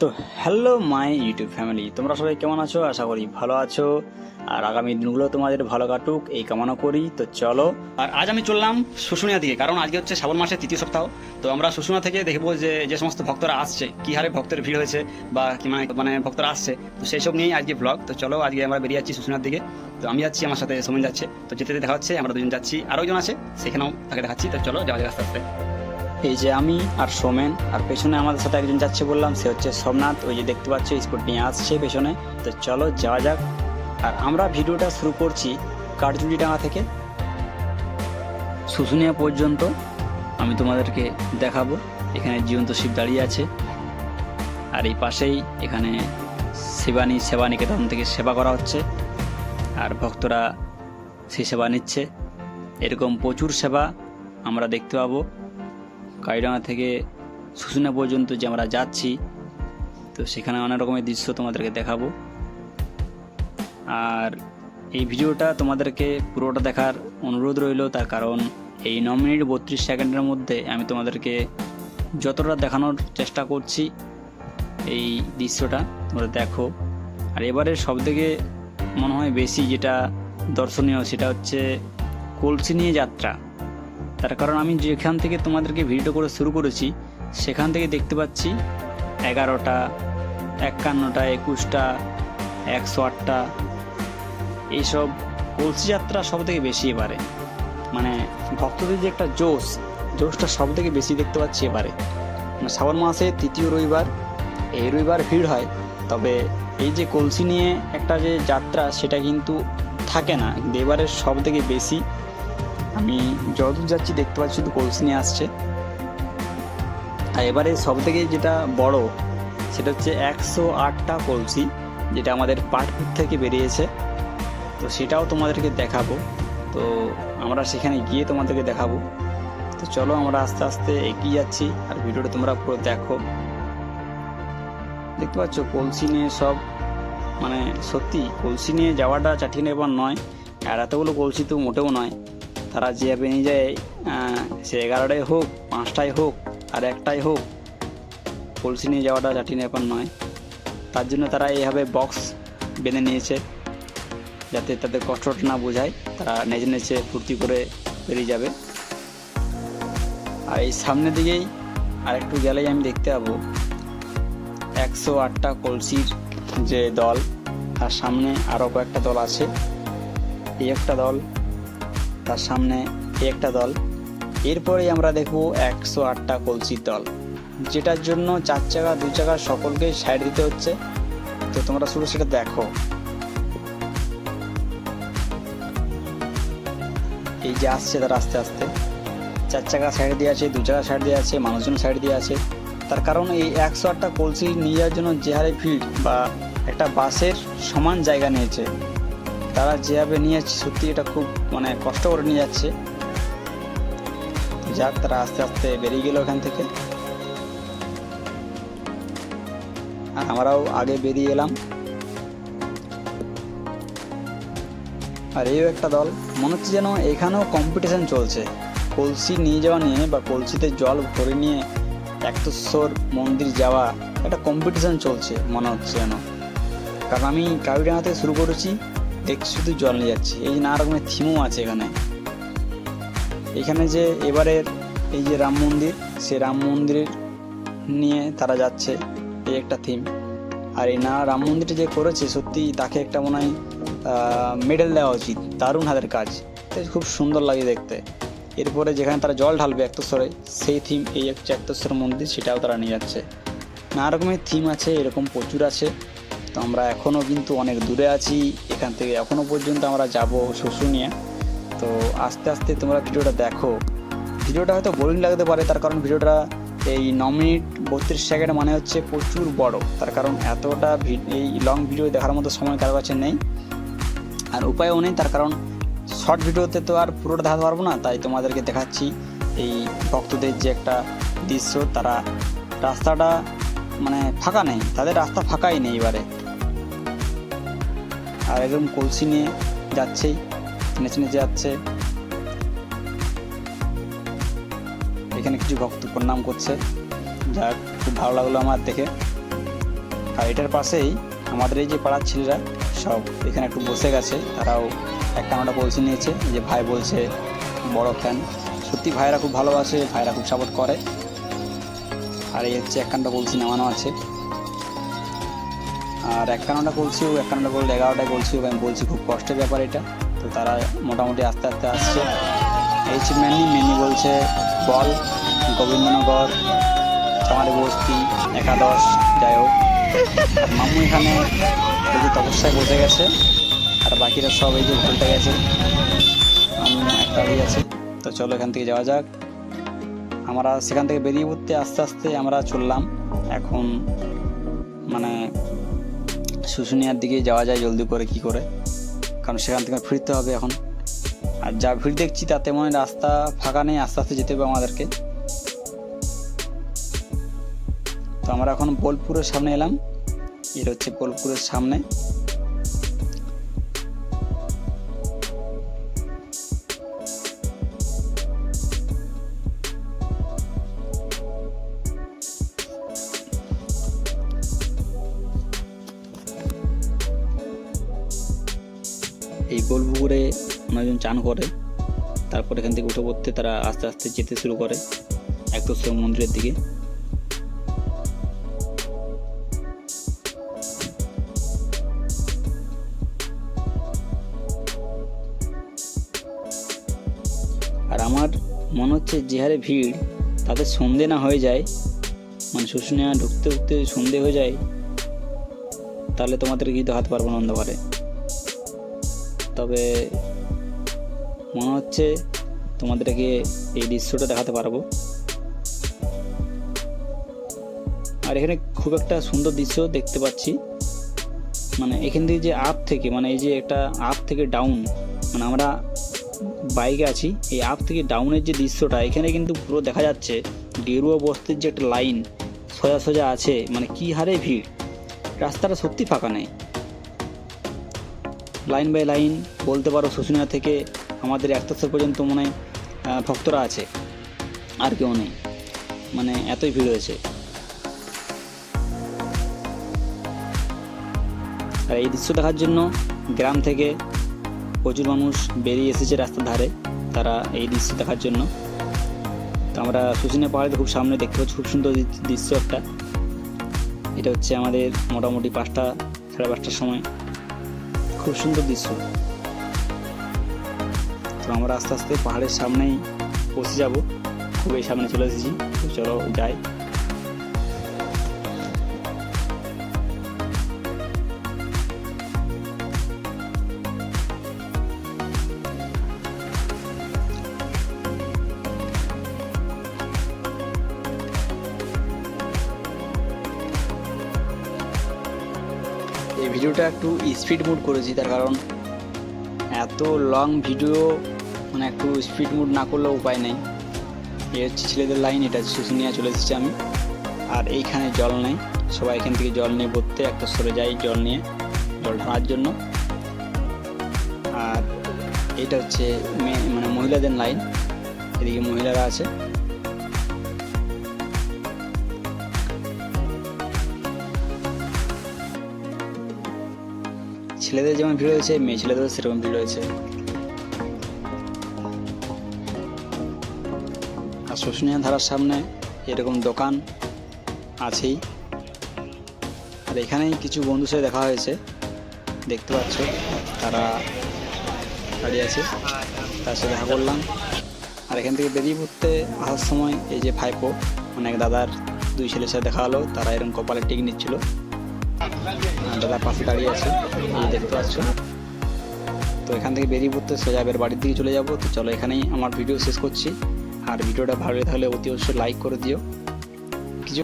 তো hello my YouTube family তোমরা সবাই কেমন আছো? আশা করি ভালো আছো। আর আগামী দিনগুলো তোমাদের ভালো কাটুক, এই কামনা করি। তো চলো। আর আজ আমি চললাম শুশুনিয়া দিকে, কারণ আজকে হচ্ছে শ্রাবণ মাসের তৃতীয় সপ্তাহ। তো আমরা শুশুনিয়া থেকে দেখব যে যে সমস্ত ভক্তরা আসছে, কী হারে ভক্তের ভিড় হয়েছে, বা কি মানে মানে ভক্তরা আসছে। তো সেই সব নিয়েই আজকে ব্লগ তো চলো, আজকে আমরা বেরিয়ে যাচ্ছি শুশুনিয়ার দিকে। তো আমি যাচ্ছি, আমার সাথে সোমেন যাচ্ছে। তো যেতে যেতে দেখা হচ্ছে আমরা দুজন যাচ্ছি। আরও একজন আছে, সেখানেও তাকে দেখাচ্ছি। তো চলো, যাওয়া যাক আস্তে আস্তে। এই যে আমি আর সোমেন, আর পেছনে আমাদের সাথে একজন যাচ্ছে বললাম, সে হচ্ছে সোমনাথ। ওই যে দেখতে পাচ্ছ স্পোর্ট নিয়ে আসছে পেছনে। তো চলো যাওয়া যাক। আর আমরা ভিডিওটা শুরু করছি কাঠজুড়ি ডাঙা থেকে। শুশুনিয়া পর্যন্ত আমি তোমাদেরকে দেখাবো। এখানে জীবন্ত শিব দাঁড়িয়ে আছে। আর এই পাশেই এখানে শিবানী সেবা নিকেতন থেকে সেবা করা হচ্ছে। আর ভক্তরা সেই সেবা নিচ্ছে। এরকম প্রচুর সেবা আমরা দেখতে পাবো। কাইডাঙ্গা থেকে শুশুনা পর্যন্ত যে আমরা যাচ্ছি, তো সেখানে অনেক রকমের দৃশ্য তোমাদেরকে দেখাবো। আর এই ভিডিওটা তোমাদেরকে পুরোটা দেখার অনুরোধ রইল, তার কারণ এই ন মিনিট বত্রিশ সেকেন্ডের মধ্যে আমি তোমাদেরকে যতটা দেখানোর চেষ্টা করছি, এই দৃশ্যটা তোমরা দেখো। আর এবারে সবথেকে মনে হয় বেশি যেটা দর্শনীয় সেটা হচ্ছে কলসি নিয়ে যাত্রা। তার কারণ আমি যেখান থেকে তোমাদেরকে ভিডিও করে শুরু করেছি, সেখান থেকে দেখতে পাচ্ছি এগারোটা, একান্নটা, একুশটা, একশো আটটা, এইসব কলসি যাত্রা সব থেকে বেশি এবারে। মানে ভক্তদের যে একটা জোশ, জোশটা সব থেকে বেশি দেখতে পাচ্ছি এবারে। মানে শ্রাবণ মাসে তৃতীয় রবিবার, এই রবিবার ভিড় হয়, তবে এই যে কলসি নিয়ে একটা যে যাত্রা, সেটা কিন্তু থাকে না। এবারে সব থেকে বেশি আমি যতদূর যাচ্ছি দেখতে পাচ্ছি শুধু কলসি নিয়ে আসছে। আর এবারে সব থেকে যেটা বড়, সেটা হচ্ছে একশো আটটা কলসি, যেটা আমাদের পাটপুর থেকে বেরিয়েছে। তো সেটাও তোমাদেরকে দেখাবো। তো আমরা সেখানে গিয়ে তোমাদেরকে দেখাবো। তো চলো আমরা আস্তে আস্তে এগিয়ে যাচ্ছি, আর ভিডিওটা তোমরা পুরো দেখো। দেখতে পাচ্ছ কলসি নিয়ে সব মানে সত্যি কলসি নিয়ে যাওয়াটা চাঠিয়ে নেবার নয়। আর এতগুলো কলসি তো মোটেও নয়। তারা যেভাবে যায় সে এগারোটাই হোক, পাঁচটাই হোক, আর একটাই হোক, কলসি নিয়ে যাওয়াটা চাঠিয়ে নেবার নয়। তার জন্য তারা এইভাবে বক্স বেঁধে নিয়েছে, যাতে তাদের কষ্টটা না বোঝায়, তারা নেচে নেচে ফুর্তি করে বেরিয়ে যাবে। আর এই সামনের দিকেই আর একটু গেলেই আমি দেখতে পাবো, একশো আটটা কলসির যে দল, তার সামনে আরও কয়েকটা দল আছে। এই একটা দল তার সামনে একটা দল। এরপরেই আমরা দেখব একশো আটটা কলসির দল। যেটার জন্য চার চাকা দু চাকা সকলকে সাইড দিতে হচ্ছে। তো তোমরা শুধু সেটা দেখো। এই যে আসছে তারা আস্তে আস্তে। চার চাকা সাইড দিয়ে আছে দু চাকা সাইড দিয়ে আছে, মানুষজন সাইড দিয়ে আছে। তার কারণ এই একশো আটটা কলসি নিয়ে যাওয়ার জন্য যে হারে ভিড় বা একটা বাসের সমান জায়গা নিয়েছে। তারা যেভাবে নিয়ে যাচ্ছে, সত্যি এটা খুব মানে কষ্ট করে নিয়ে যাচ্ছে। যাক, তারা আস্তে আস্তে বেরিয়ে গেল ওখান থেকে। আর আমরাও আগে বেরিয়ে এলাম। আর এই একটা দল, মনে হচ্ছে যেন এখানেও কম্পিটিশন চলছে। কলসি নিয়ে যাওয়া নিয়ে, বা কলসিতে জল ভরে নিয়ে একতেশ্বর মন্দির যাওয়া, একটা কম্পিটিশন চলছে, মনে হচ্ছে যেন। কারণ আমি কাউরিডাঙ্গা থেকে শুরু করেছি দেখছি শুধু জল নিয়ে যাচ্ছি। এই নানা রকমের থিমও আছে এখানে। এখানে যে এবারের এই যে রাম মন্দির, সে রাম মন্দিরের নিয়ে তারা যাচ্ছে, এই একটা থিম আর এই না রাম মন্দিরটা যে করেছে, সত্যি তাকে একটা মনে হয় মেডেল দেওয়া উচিত। দারুণ হাতের কাজ। খুব সুন্দর লাগে দেখতে। এরপরে যেখানে তারা জল ঢালবে একতস্বরে সেই থিম এই হচ্ছে একতস্বর মন্দির, সেটাও তারা নিয়ে যাচ্ছে। নানা রকমের থিম আছে, এরকম প্রচুর আছে। তো আমরা এখনও কিন্তু অনেক দূরে আছি। এখান থেকে। এখনও পর্যন্ত আমরা যাব শুশুনিয়া তো আস্তে আস্তে তোমরা ভিডিওটা দেখো। ভিডিওটা হয়তো বোরিং লাগতে পারে, তার কারণ ভিডিওটা এই ন মিনিট বত্রিশ সেকেন্ড মানে হচ্ছে প্রচুর বড়। তার কারণ এতটা এই লং ভিডিও দেখার মতো সময় কারও কাছে নেই। আর উপায়ও নেই, তার কারণ শর্ট ভিডিওতে তো আর পুরোটা দেখাতে পারব না। তাই তোমাদেরকে দেখাচ্ছি এই ভক্তদের যে একটা দৃশ্য। তারা রাস্তাটা মানে ফাঁকা নেই, তাদের রাস্তা ফাঁকাই নেই এবারে। আর একদম কলসি নিয়ে যাচ্ছেই নেচে নেচে যাচ্ছে। এখানে কিছু ভক্ত প্রণাম করছে। যাক, খুব ভালো লাগল আমার দেখে। আর এটার পাশেই আমাদের এই যে পাড়ার ছেলেরা সব এখানে একটু বসে গেছে। তারাও এক কানাটা কলসি নিয়েছে। যে ভাই বলছে, বড় ফ্যান সত্যি ভাইরা খুব ভালোবাসে, ভাইরা খুব সাপোর্ট করে। আর এই হচ্ছে এক কানটা কলসি নামানো আছে। আর এক কানাটা কলসি ও এক কানাটা গোল্ড এগারোটায় কলসি ও, আমি বলছি খুব কষ্টের ব্যাপার এটা। তো তারা মোটামুটি আস্তে আস্তে আসছে। এই মেনি মেনি বলছে বল, গোবিন্দনগর চামারি বস্তি, একাদশ, যাই হোক। মামু এখানে যে তপস্যায় বসে গেছে। আর বাকিরা সব এই যে ঘুরতে গেছে। মামু একটা আছে। তো চলো এখান থেকে যাওয়া যাক। আমরা সেখান থেকে বেরিয়ে পড়তে আস্তে আস্তে আমরা চললাম। এখন মানে শুশুনিয়ার দিকে যাওয়া যায় জলদি করে, কি করে? কারণ সেখান থেকে ফিরতে হবে এখন। আর যা ভিড় দেখছি, তাতে মনে রাস্তা ফাঁকা নেই, আস্তে আস্তে যেতে হবে আমাদেরকে। তো আমরা এখন বোলপুরের সামনে এলাম। এটা হচ্ছে বোলপুরের সামনে। এই বোলপুকুরে অনেকজন চান করে। তারপর এখান থেকে উঠে পড়তে তারা আস্তে আস্তে যেতে শুরু করে একতশ্বর মন্দিরের দিকে। আর আমার মনে হচ্ছে যে হারে ভিড়, তাতে সন্ধে না হয়ে যায় মানে শুশুনিয়া ঢুকতে ঢুকতে সন্ধে হয়ে যায়, তাহলে তোমাদের গিয়ে হাত পারব না অন্ধকারে। তবে মনে হচ্ছে তোমাদেরকে এই দৃশ্যটা দেখাতে পারব। আর এখানে খুব একটা সুন্দর দৃশ্য দেখতে পাচ্ছি। মানে এখান থেকে যে আপ থেকে মানে এই যে একটা আপ থেকে ডাউন মানে আমরা বাইকে আছি, এই আপ থেকে ডাউনের যে দৃশ্যটা, এখানে কিন্তু পুরো দেখা যাচ্ছে গেরুয়া বস্তির যে একটা লাইন সোজা সোজা আছে মানে কি হারে ভিড়? রাস্তাটা সত্যি ফাঁকা নেই। লাইন বাই লাইন বলতে পারো শুশুনিয়া থেকে আমাদের একতস্তর পর্যন্ত মনে হয় ভক্তরা আছে, আর কেউ নেই। মানে এতই ভিড় হয়েছে। আর এই দৃশ্য দেখার জন্য গ্রাম থেকে প্রচুর মানুষ বেরিয়ে এসেছে রাস্তার ধারে, তারা এই দৃশ্য দেখার জন্য। তো আমরা শুশুনিয়া পাহাড়ে খুব সামনে দেখতে পাচ্ছি, খুব সুন্দর দৃশ্য একটা। এটা হচ্ছে আমাদের মোটামুটি পাঁচটা, সাড়ে পাঁচটার সময়। খুব সুন্দর দৃশ্য। তো আমরা আস্তে আস্তে পাহাড়ের সামনেই পৌঁছে যাব। খুবই সামনে চলে এসেছি। তো চলো যাই। ভিডিওটা একটু স্পিড মুড করেছি, তার কারণ এত লং ভিডিও মানে একটু স্পিড মুড না করলেও উপায় নেই। এই হচ্ছে ছেলেদের লাইন এটা শুশুনিয়া চলে এসেছি আমি। আর এইখানে জল নেই, সবাই এখান থেকে জল নিয়ে পড়তে, একটা সরে যাই জল নিয়ে, জল ঢালার জন্য। আর এটা হচ্ছে মানে মহিলাদের লাইন এদিকে মহিলারা আছে। ছেলেদের যেমন ভিড় হয়েছে মেয়ে ছেলেদেরও সেরকম ভিড় হয়েছে আর শুশুনিয়া ধারার সামনে এরকম দোকান আছেই। আর এখানেই কিছু বন্ধুর সাথে দেখা হয়েছে। দেখতে পাচ্ছ, তারা দাঁড়িয়ে আছে। তার সাথে দেখা করলাম। আর এখান থেকে বেরিয়ে পড়তে আসার সময় এই যে ভাইপো, অনেক দাদার দুই ছেলের সাথে দেখা হলো। তারা এরকম কপালে টিক নিচ্ছিল। দাদা পাশে দাঁড়িয়ে আছে দেখতে পাচ্ছ। তো এখান থেকে বেরিয়ে পড়তে সোজা এবার বাড়ির দিকে চলে যাব। তো চলো এখানেই আমার ভিডিও শেষ করছি। আর ভিডিওটা ভালো লাগলে অতি অবশ্যই লাইক করে দিও। কিছু